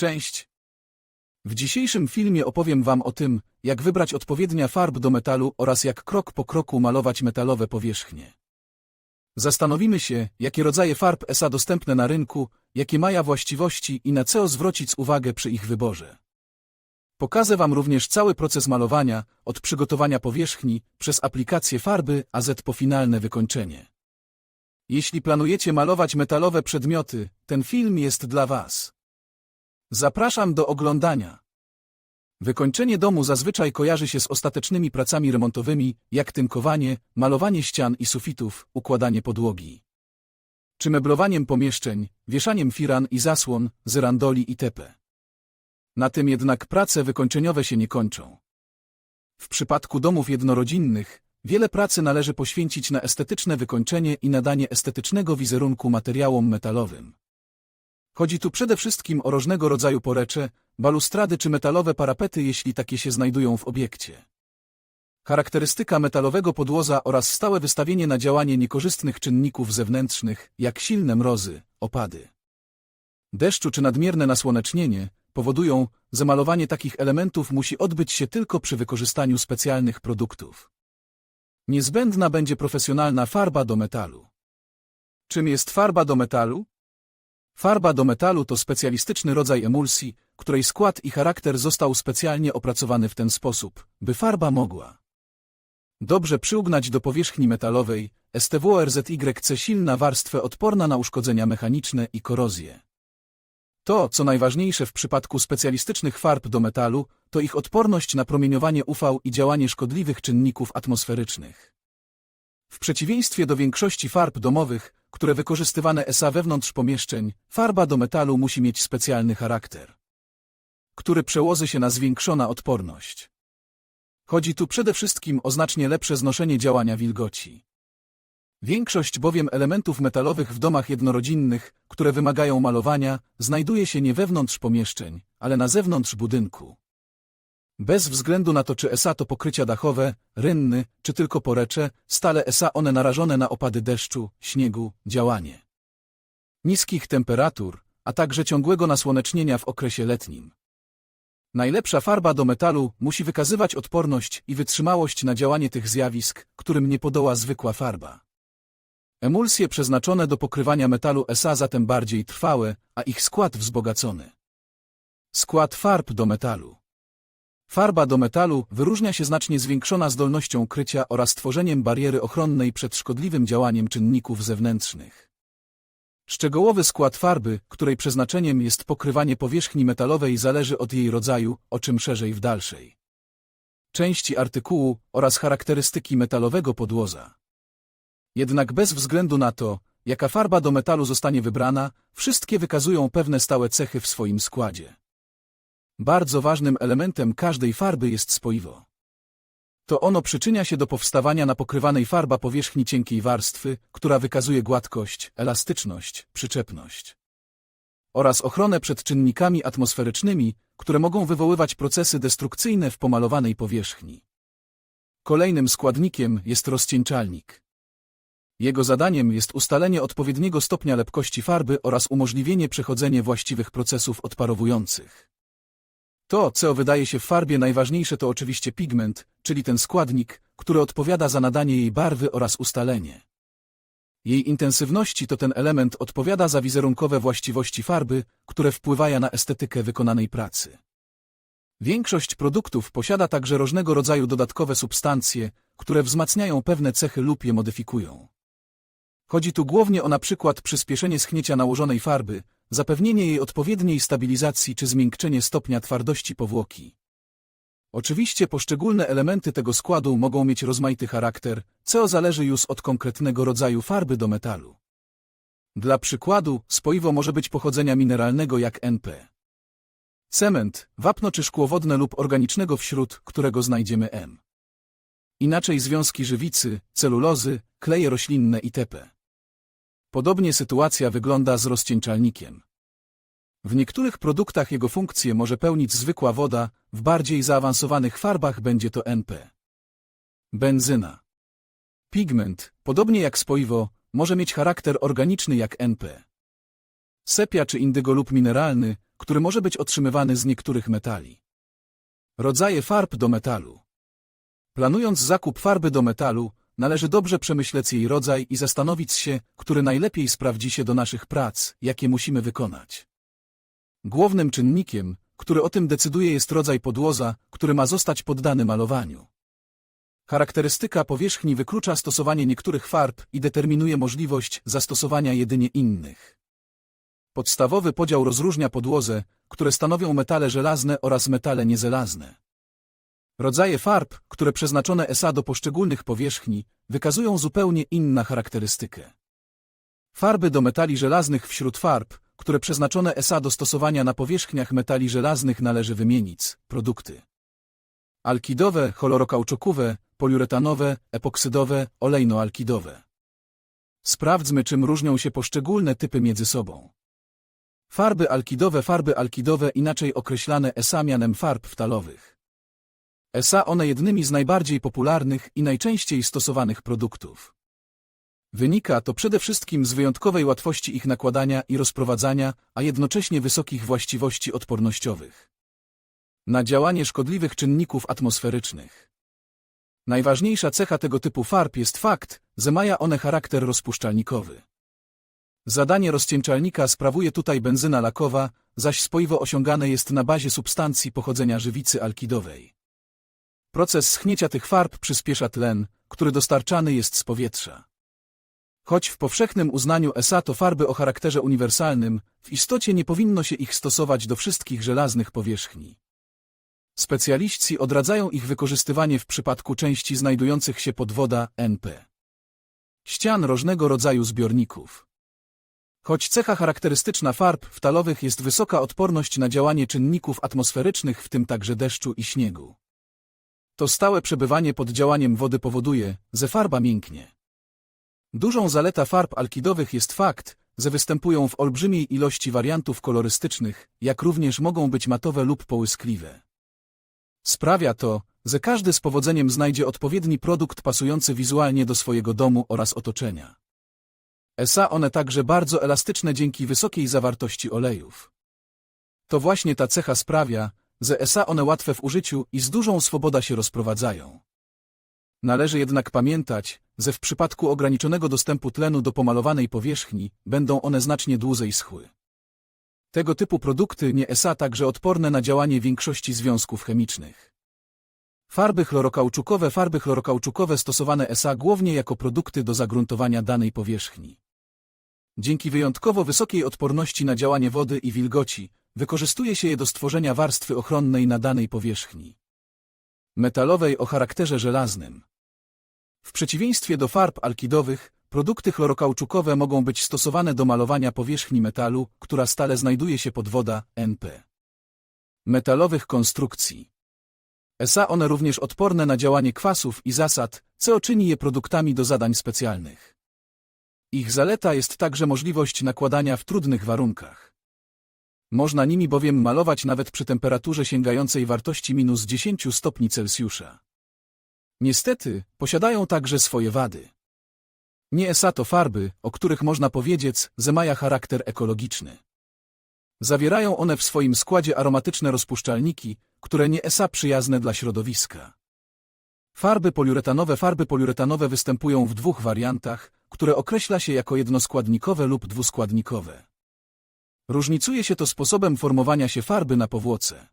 Cześć. W dzisiejszym filmie opowiem Wam o tym, jak wybrać odpowiednia farb do metalu oraz jak krok po kroku malować metalowe powierzchnie. Zastanowimy się, jakie rodzaje farb ESA dostępne na rynku, jakie mają właściwości i na co zwrócić uwagę przy ich wyborze. Pokażę Wam również cały proces malowania, od przygotowania powierzchni, przez aplikację farby, aż po finalne wykończenie. Jeśli planujecie malować metalowe przedmioty, ten film jest dla Was. Zapraszam do oglądania. Wykończenie domu zazwyczaj kojarzy się z ostatecznymi pracami remontowymi, jak tynkowanie, malowanie ścian i sufitów, układanie podłogi. Czy meblowaniem pomieszczeń, wieszaniem firan i zasłon, zyrandoli itp. Na tym jednak prace wykończeniowe się nie kończą. W przypadku domów jednorodzinnych, wiele pracy należy poświęcić na estetyczne wykończenie i nadanie estetycznego wizerunku materiałom metalowym. Chodzi tu przede wszystkim o różnego rodzaju porecze, balustrady czy metalowe parapety, jeśli takie się znajdują w obiekcie. Charakterystyka metalowego podłoza oraz stałe wystawienie na działanie niekorzystnych czynników zewnętrznych, jak silne mrozy, opady. Deszczu czy nadmierne nasłonecznienie powodują, że malowanie takich elementów musi odbyć się tylko przy wykorzystaniu specjalnych produktów. Niezbędna będzie profesjonalna farba do metalu. Czym jest farba do metalu? Farba do metalu to specjalistyczny rodzaj emulsji, której skład i charakter został specjalnie opracowany w ten sposób, by farba mogła dobrze przyugnać do powierzchni metalowej, STWRZYC silna warstwę odporna na uszkodzenia mechaniczne i korozję. To, co najważniejsze w przypadku specjalistycznych farb do metalu, to ich odporność na promieniowanie UV i działanie szkodliwych czynników atmosferycznych. W przeciwieństwie do większości farb domowych, które wykorzystywane ESA wewnątrz pomieszczeń, farba do metalu musi mieć specjalny charakter, który przełoży się na zwiększona odporność. Chodzi tu przede wszystkim o znacznie lepsze znoszenie działania wilgoci. Większość bowiem elementów metalowych w domach jednorodzinnych, które wymagają malowania, znajduje się nie wewnątrz pomieszczeń, ale na zewnątrz budynku. Bez względu na to, czy ESA to pokrycia dachowe, rynny, czy tylko porecze, stale ESA one narażone na opady deszczu, śniegu, działanie niskich temperatur, a także ciągłego nasłonecznienia w okresie letnim. Najlepsza farba do metalu musi wykazywać odporność i wytrzymałość na działanie tych zjawisk, którym nie podoła zwykła farba. Emulsje przeznaczone do pokrywania metalu ESA zatem bardziej trwałe, a ich skład wzbogacony. Skład farb do metalu Farba do metalu wyróżnia się znacznie zwiększona zdolnością krycia oraz tworzeniem bariery ochronnej przed szkodliwym działaniem czynników zewnętrznych. Szczegółowy skład farby, której przeznaczeniem jest pokrywanie powierzchni metalowej zależy od jej rodzaju, o czym szerzej w dalszej części artykułu oraz charakterystyki metalowego podłoza. Jednak bez względu na to, jaka farba do metalu zostanie wybrana, wszystkie wykazują pewne stałe cechy w swoim składzie. Bardzo ważnym elementem każdej farby jest spoiwo. To ono przyczynia się do powstawania na pokrywanej farba powierzchni cienkiej warstwy, która wykazuje gładkość, elastyczność, przyczepność oraz ochronę przed czynnikami atmosferycznymi, które mogą wywoływać procesy destrukcyjne w pomalowanej powierzchni. Kolejnym składnikiem jest rozcieńczalnik. Jego zadaniem jest ustalenie odpowiedniego stopnia lepkości farby oraz umożliwienie przechodzenia właściwych procesów odparowujących. To, co wydaje się w farbie najważniejsze to oczywiście pigment, czyli ten składnik, który odpowiada za nadanie jej barwy oraz ustalenie. Jej intensywności to ten element odpowiada za wizerunkowe właściwości farby, które wpływają na estetykę wykonanej pracy. Większość produktów posiada także różnego rodzaju dodatkowe substancje, które wzmacniają pewne cechy lub je modyfikują. Chodzi tu głównie o na przykład przyspieszenie schnięcia nałożonej farby, zapewnienie jej odpowiedniej stabilizacji czy zmiękczenie stopnia twardości powłoki. Oczywiście poszczególne elementy tego składu mogą mieć rozmaity charakter, co zależy już od konkretnego rodzaju farby do metalu. Dla przykładu, spoiwo może być pochodzenia mineralnego jak NP. Cement, wapno czy szkło wodne lub organicznego wśród którego znajdziemy M. Inaczej związki żywicy, celulozy, kleje roślinne itp. Podobnie sytuacja wygląda z rozcieńczalnikiem. W niektórych produktach jego funkcję może pełnić zwykła woda, w bardziej zaawansowanych farbach będzie to NP. Benzyna. Pigment, podobnie jak spoiwo, może mieć charakter organiczny jak NP. Sepia czy indygo lub mineralny, który może być otrzymywany z niektórych metali. Rodzaje farb do metalu. Planując zakup farby do metalu, należy dobrze przemyśleć jej rodzaj i zastanowić się, który najlepiej sprawdzi się do naszych prac, jakie musimy wykonać. Głównym czynnikiem, który o tym decyduje jest rodzaj podłoza, który ma zostać poddany malowaniu. Charakterystyka powierzchni wyklucza stosowanie niektórych farb i determinuje możliwość zastosowania jedynie innych. Podstawowy podział rozróżnia podłozę, które stanowią metale żelazne oraz metale nieżelazne. Rodzaje farb, które przeznaczone SA do poszczególnych powierzchni, wykazują zupełnie inną charakterystykę. Farby do metali żelaznych wśród farb, które przeznaczone SA do stosowania na powierzchniach metali żelaznych należy wymienić. Produkty alkidowe, chlorokauczukowe, poliuretanowe, epoksydowe, olejnoalkidowe. Sprawdźmy, czym różnią się poszczególne typy między sobą. Farby alkidowe Farby alkidowe inaczej określane ESA mianem farb wtalowych. ESA one jednymi z najbardziej popularnych i najczęściej stosowanych produktów. Wynika to przede wszystkim z wyjątkowej łatwości ich nakładania i rozprowadzania, a jednocześnie wysokich właściwości odpornościowych. Na działanie szkodliwych czynników atmosferycznych. Najważniejsza cecha tego typu farb jest fakt, że mają one charakter rozpuszczalnikowy. Zadanie rozcieńczalnika sprawuje tutaj benzyna lakowa, zaś spoiwo osiągane jest na bazie substancji pochodzenia żywicy alkidowej. Proces schnięcia tych farb przyspiesza tlen, który dostarczany jest z powietrza. Choć w powszechnym uznaniu ESA to farby o charakterze uniwersalnym, w istocie nie powinno się ich stosować do wszystkich żelaznych powierzchni. Specjaliści odradzają ich wykorzystywanie w przypadku części znajdujących się pod woda NP. Ścian różnego rodzaju zbiorników. Choć cecha charakterystyczna farb wtalowych jest wysoka odporność na działanie czynników atmosferycznych, w tym także deszczu i śniegu. To stałe przebywanie pod działaniem wody powoduje, że farba mięknie. Dużą zaletą farb alkidowych jest fakt, że występują w olbrzymiej ilości wariantów kolorystycznych, jak również mogą być matowe lub połyskliwe. Sprawia to, że każdy z powodzeniem znajdzie odpowiedni produkt pasujący wizualnie do swojego domu oraz otoczenia. Esa one także bardzo elastyczne dzięki wysokiej zawartości olejów. To właśnie ta cecha sprawia, że esa one łatwe w użyciu i z dużą swobodą się rozprowadzają. Należy jednak pamiętać, że w przypadku ograniczonego dostępu tlenu do pomalowanej powierzchni, będą one znacznie dłużej schły. Tego typu produkty nie ESA także odporne na działanie większości związków chemicznych. Farby chlorokauczukowe Farby chlorokauczukowe stosowane ESA głównie jako produkty do zagruntowania danej powierzchni. Dzięki wyjątkowo wysokiej odporności na działanie wody i wilgoci, wykorzystuje się je do stworzenia warstwy ochronnej na danej powierzchni. Metalowej o charakterze żelaznym. W przeciwieństwie do farb alkidowych, produkty chlorokauczukowe mogą być stosowane do malowania powierzchni metalu, która stale znajduje się pod woda, NP. Metalowych konstrukcji. ESA one również odporne na działanie kwasów i zasad, co czyni je produktami do zadań specjalnych. Ich zaleta jest także możliwość nakładania w trudnych warunkach. Można nimi bowiem malować nawet przy temperaturze sięgającej wartości minus 10 stopni Celsjusza. Niestety, posiadają także swoje wady. Nie esa to farby, o których można powiedzieć, że mają charakter ekologiczny. Zawierają one w swoim składzie aromatyczne rozpuszczalniki, które nie esa przyjazne dla środowiska. Farby poliuretanowe Farby poliuretanowe występują w dwóch wariantach, które określa się jako jednoskładnikowe lub dwuskładnikowe. Różnicuje się to sposobem formowania się farby na powłoce.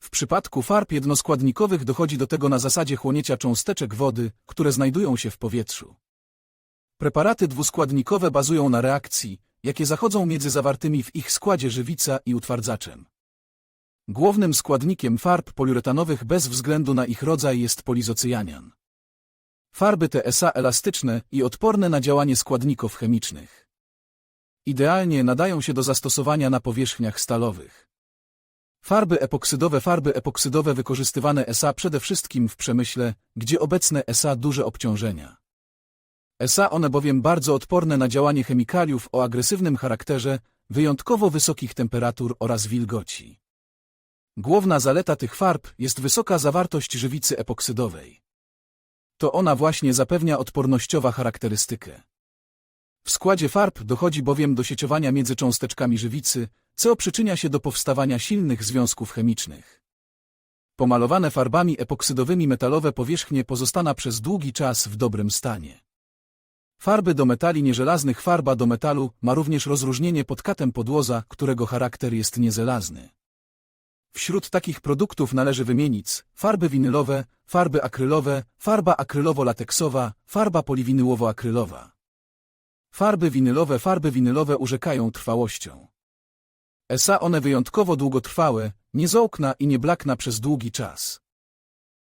W przypadku farb jednoskładnikowych dochodzi do tego na zasadzie chłonięcia cząsteczek wody, które znajdują się w powietrzu. Preparaty dwuskładnikowe bazują na reakcji, jakie zachodzą między zawartymi w ich składzie żywica i utwardzaczem. Głównym składnikiem farb poliuretanowych bez względu na ich rodzaj jest polizocyanian. Farby te SA elastyczne i odporne na działanie składników chemicznych. Idealnie nadają się do zastosowania na powierzchniach stalowych. Farby epoksydowe Farby epoksydowe wykorzystywane SA przede wszystkim w przemyśle, gdzie obecne SA duże obciążenia. SA one bowiem bardzo odporne na działanie chemikaliów o agresywnym charakterze, wyjątkowo wysokich temperatur oraz wilgoci. Główna zaleta tych farb jest wysoka zawartość żywicy epoksydowej. To ona właśnie zapewnia odpornościowa charakterystykę. W składzie farb dochodzi bowiem do sieciowania między cząsteczkami żywicy, co przyczynia się do powstawania silnych związków chemicznych. Pomalowane farbami epoksydowymi metalowe powierzchnie pozostaną przez długi czas w dobrym stanie. Farby do metali nieżelaznych Farba do metalu ma również rozróżnienie pod katem podłoza, którego charakter jest niezelazny. Wśród takich produktów należy wymienić farby winylowe, farby akrylowe, farba akrylowo-lateksowa, farba poliwinyłowo-akrylowa. Farby winylowe Farby winylowe urzekają trwałością. Esa one wyjątkowo długotrwałe, nie zołkna i nie blakna przez długi czas.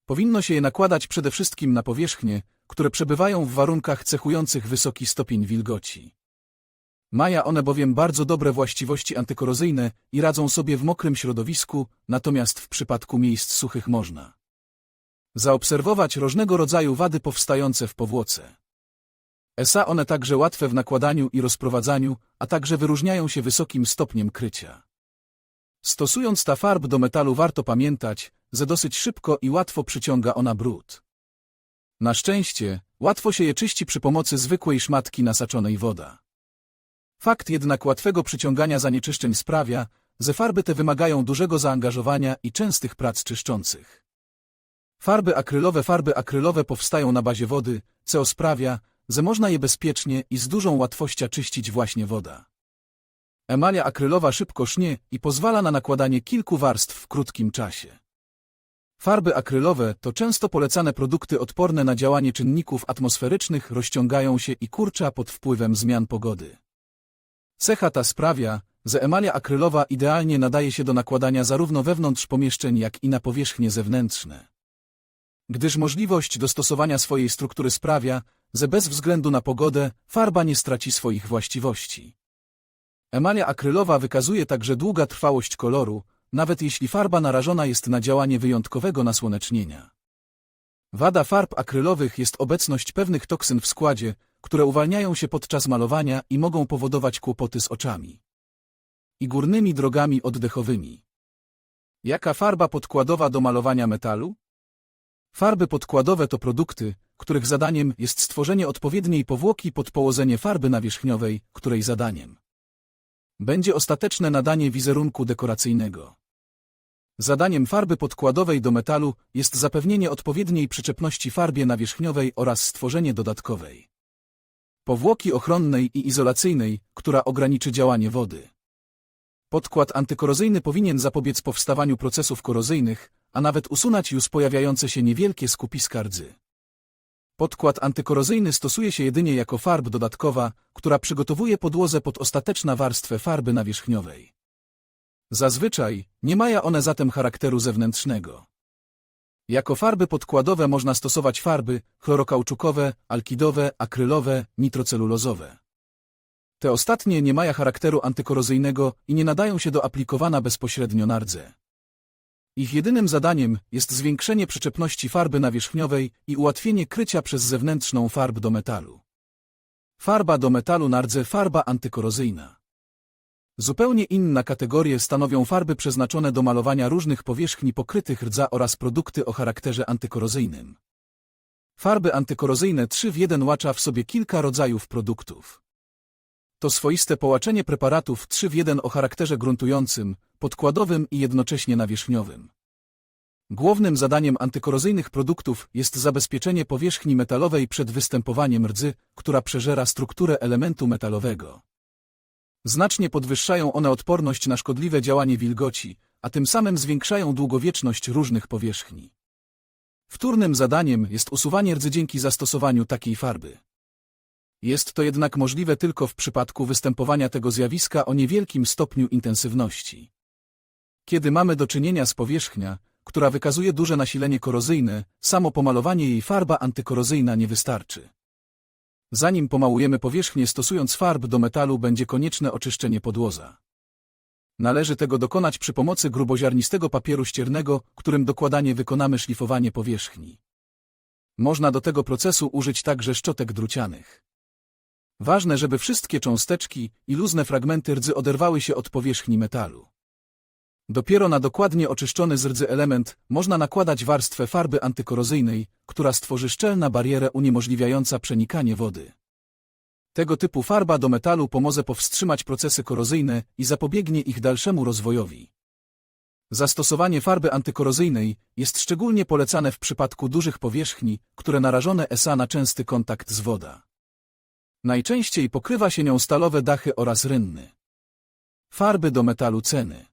Powinno się je nakładać przede wszystkim na powierzchnie, które przebywają w warunkach cechujących wysoki stopień wilgoci. Maja one bowiem bardzo dobre właściwości antykorozyjne i radzą sobie w mokrym środowisku, natomiast w przypadku miejsc suchych można zaobserwować różnego rodzaju wady powstające w powłoce. Esa one także łatwe w nakładaniu i rozprowadzaniu, a także wyróżniają się wysokim stopniem krycia. Stosując ta farb do metalu warto pamiętać, że dosyć szybko i łatwo przyciąga ona brud. Na szczęście, łatwo się je czyści przy pomocy zwykłej szmatki nasaczonej woda. Fakt jednak łatwego przyciągania zanieczyszczeń sprawia, że farby te wymagają dużego zaangażowania i częstych prac czyszczących. Farby akrylowe Farby akrylowe powstają na bazie wody, co sprawia, że można je bezpiecznie i z dużą łatwością czyścić właśnie woda. Emalia akrylowa szybko sznie i pozwala na nakładanie kilku warstw w krótkim czasie. Farby akrylowe to często polecane produkty odporne na działanie czynników atmosferycznych, rozciągają się i kurcza pod wpływem zmian pogody. Cecha ta sprawia, że emalia akrylowa idealnie nadaje się do nakładania zarówno wewnątrz pomieszczeń, jak i na powierzchnie zewnętrzne. Gdyż możliwość dostosowania swojej struktury sprawia, że bez względu na pogodę farba nie straci swoich właściwości. Emalia akrylowa wykazuje także długa trwałość koloru, nawet jeśli farba narażona jest na działanie wyjątkowego nasłonecznienia. Wada farb akrylowych jest obecność pewnych toksyn w składzie, które uwalniają się podczas malowania i mogą powodować kłopoty z oczami i górnymi drogami oddechowymi. Jaka farba podkładowa do malowania metalu? Farby podkładowe to produkty, których zadaniem jest stworzenie odpowiedniej powłoki pod położenie farby nawierzchniowej, której zadaniem będzie ostateczne nadanie wizerunku dekoracyjnego. Zadaniem farby podkładowej do metalu jest zapewnienie odpowiedniej przyczepności farbie nawierzchniowej oraz stworzenie dodatkowej powłoki ochronnej i izolacyjnej, która ograniczy działanie wody. Podkład antykorozyjny powinien zapobiec powstawaniu procesów korozyjnych, a nawet usunąć już pojawiające się niewielkie skupiska rdzy. Podkład antykorozyjny stosuje się jedynie jako farb dodatkowa, która przygotowuje podłozę pod ostateczną warstwę farby nawierzchniowej. Zazwyczaj nie mają one zatem charakteru zewnętrznego. Jako farby podkładowe można stosować farby chlorokauczukowe, alkidowe, akrylowe, nitrocelulozowe. Te ostatnie nie mają charakteru antykorozyjnego i nie nadają się do aplikowania bezpośrednio na rdze. Ich jedynym zadaniem jest zwiększenie przyczepności farby nawierzchniowej i ułatwienie krycia przez zewnętrzną farb do metalu. Farba do metalu na rdze farba antykorozyjna. Zupełnie inna kategorie stanowią farby przeznaczone do malowania różnych powierzchni pokrytych rdza oraz produkty o charakterze antykorozyjnym. Farby antykorozyjne 3 w 1 łacza w sobie kilka rodzajów produktów. To swoiste połaczenie preparatów 3 w 1 o charakterze gruntującym, podkładowym i jednocześnie nawierzchniowym. Głównym zadaniem antykorozyjnych produktów jest zabezpieczenie powierzchni metalowej przed występowaniem rdzy, która przeżera strukturę elementu metalowego. Znacznie podwyższają one odporność na szkodliwe działanie wilgoci, a tym samym zwiększają długowieczność różnych powierzchni. Wtórnym zadaniem jest usuwanie rdzy dzięki zastosowaniu takiej farby. Jest to jednak możliwe tylko w przypadku występowania tego zjawiska o niewielkim stopniu intensywności. Kiedy mamy do czynienia z powierzchnia, która wykazuje duże nasilenie korozyjne, samo pomalowanie jej farba antykorozyjna nie wystarczy. Zanim pomalujemy powierzchnię stosując farb do metalu będzie konieczne oczyszczenie podłoza. Należy tego dokonać przy pomocy gruboziarnistego papieru ściernego, którym dokładanie wykonamy szlifowanie powierzchni. Można do tego procesu użyć także szczotek drucianych. Ważne, żeby wszystkie cząsteczki i luźne fragmenty rdzy oderwały się od powierzchni metalu. Dopiero na dokładnie oczyszczony z rdzy element można nakładać warstwę farby antykorozyjnej, która stworzy szczelna barierę uniemożliwiająca przenikanie wody. Tego typu farba do metalu pomoże powstrzymać procesy korozyjne i zapobiegnie ich dalszemu rozwojowi. Zastosowanie farby antykorozyjnej jest szczególnie polecane w przypadku dużych powierzchni, które narażone SA na częsty kontakt z woda. Najczęściej pokrywa się nią stalowe dachy oraz rynny. Farby do metalu ceny.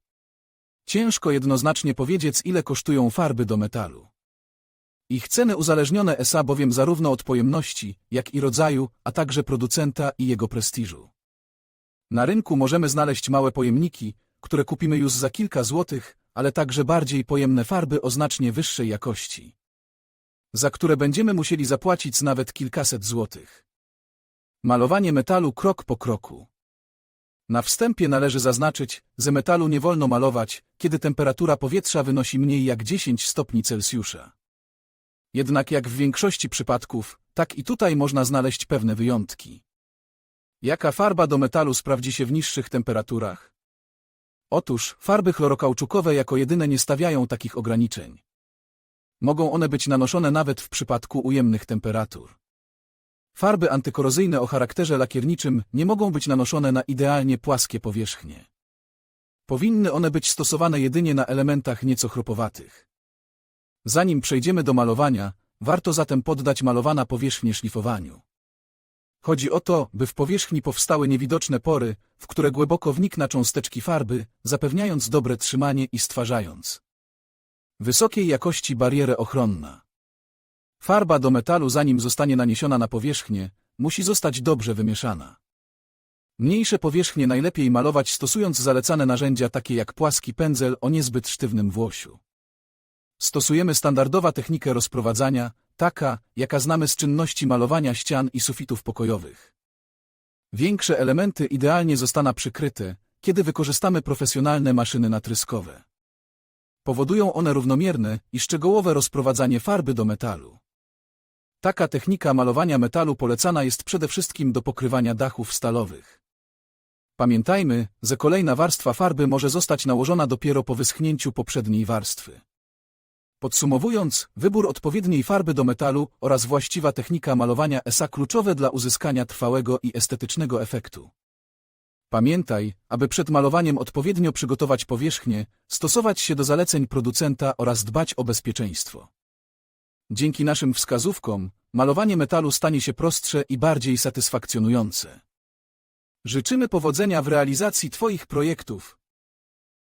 Ciężko jednoznacznie powiedzieć, ile kosztują farby do metalu. Ich ceny uzależnione SA bowiem zarówno od pojemności, jak i rodzaju, a także producenta i jego prestiżu. Na rynku możemy znaleźć małe pojemniki, które kupimy już za kilka złotych, ale także bardziej pojemne farby o znacznie wyższej jakości, za które będziemy musieli zapłacić nawet kilkaset złotych. Malowanie metalu krok po kroku. Na wstępie należy zaznaczyć, że metalu nie wolno malować, kiedy temperatura powietrza wynosi mniej jak 10 stopni Celsjusza. Jednak jak w większości przypadków, tak i tutaj można znaleźć pewne wyjątki. Jaka farba do metalu sprawdzi się w niższych temperaturach? Otóż farby chlorokauczukowe jako jedyne nie stawiają takich ograniczeń. Mogą one być nanoszone nawet w przypadku ujemnych temperatur. Farby antykorozyjne o charakterze lakierniczym nie mogą być nanoszone na idealnie płaskie powierzchnie. Powinny one być stosowane jedynie na elementach nieco chropowatych. Zanim przejdziemy do malowania, warto zatem poddać malowana powierzchnię szlifowaniu. Chodzi o to, by w powierzchni powstały niewidoczne pory, w które głęboko wnikna cząsteczki farby, zapewniając dobre trzymanie i stwarzając wysokiej jakości barierę ochronna. Farba do metalu zanim zostanie naniesiona na powierzchnię, musi zostać dobrze wymieszana. Mniejsze powierzchnie najlepiej malować stosując zalecane narzędzia takie jak płaski pędzel o niezbyt sztywnym włosiu. Stosujemy standardowa technikę rozprowadzania, taka, jaka znamy z czynności malowania ścian i sufitów pokojowych. Większe elementy idealnie zostaną przykryte, kiedy wykorzystamy profesjonalne maszyny natryskowe. Powodują one równomierne i szczegółowe rozprowadzanie farby do metalu. Taka technika malowania metalu polecana jest przede wszystkim do pokrywania dachów stalowych. Pamiętajmy, że kolejna warstwa farby może zostać nałożona dopiero po wyschnięciu poprzedniej warstwy. Podsumowując, wybór odpowiedniej farby do metalu oraz właściwa technika malowania ESA kluczowe dla uzyskania trwałego i estetycznego efektu. Pamiętaj, aby przed malowaniem odpowiednio przygotować powierzchnię, stosować się do zaleceń producenta oraz dbać o bezpieczeństwo. Dzięki naszym wskazówkom, malowanie metalu stanie się prostsze i bardziej satysfakcjonujące. Życzymy powodzenia w realizacji Twoich projektów.